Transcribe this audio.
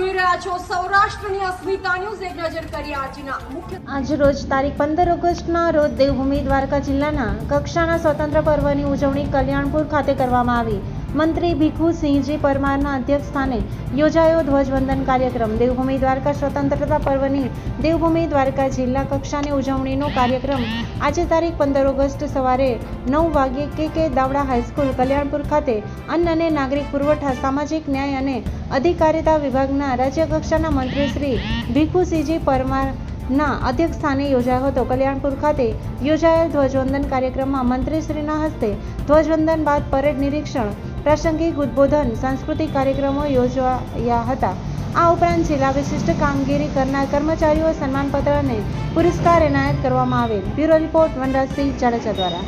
જોઈ રહ્યા છો, સૌરાષ્ટ્રની અસ્મિતા ન્યૂઝ એક નજર કરી આજના મુખ્ય આજ રોજ તારીખ પંદર ઓગસ્ટના રોજ દેવભૂમિ દ્વારકા જિલ્લાના કક્ષાના સ્વતંત્ર પર્વની ઉજવણી કલ્યાણપુર ખાતે કરવામાં આવી. મંત્રી ભીખુસિંહજી પરમારના અધ્યક્ષ સ્થાને યોજાયો ધ્વજવંદન કાર્યક્રમ. દેવભૂમિ દ્વારકા સ્વતંત્રતા પર્વની દેવભૂમિ દ્વારકા જિલ્લા કક્ષાની ઉજવણીનો કાર્યક્રમ આજે તારીખ પંદર ઓગસ્ટ સવારે નવ વાગ્યે કે કે દાવડા હાઈસ્કૂલ કલ્યાણપુર ખાતે અન્ન અને નાગરિક પુરવઠા, સામાજિક ન્યાય અને અધિકારિતા વિભાગના રાજ્ય કક્ષાના મંત્રી શ્રી ભીખુસિંહજી પરમાર ના અધ્યક્ષ સ્થાને યોજાયો હતો. કલ્યાણપુર ખાતે યોજાયેલ ધ્વજવંદન કાર્યક્રમમાં મંત્રીશ્રીના હસ્તે ધ્વજવંદન બાદ પરેડ નિરીક્ષણ પ્રાસંગિક ઉદ્બોધન, સાંસ્કૃતિક કાર્યક્રમો યોજાયા હતા. આ ઉપરાંત જિલ્લા વિશિષ્ટ કામગીરી કરનાર કર્મચારીઓ સન્માનપત્ર અને પુરસ્કાર એનાયત કરવામાં આવેલ. બ્યુરો રિપોર્ટ વનરાજસિંહ જાડેજા દ્વારા.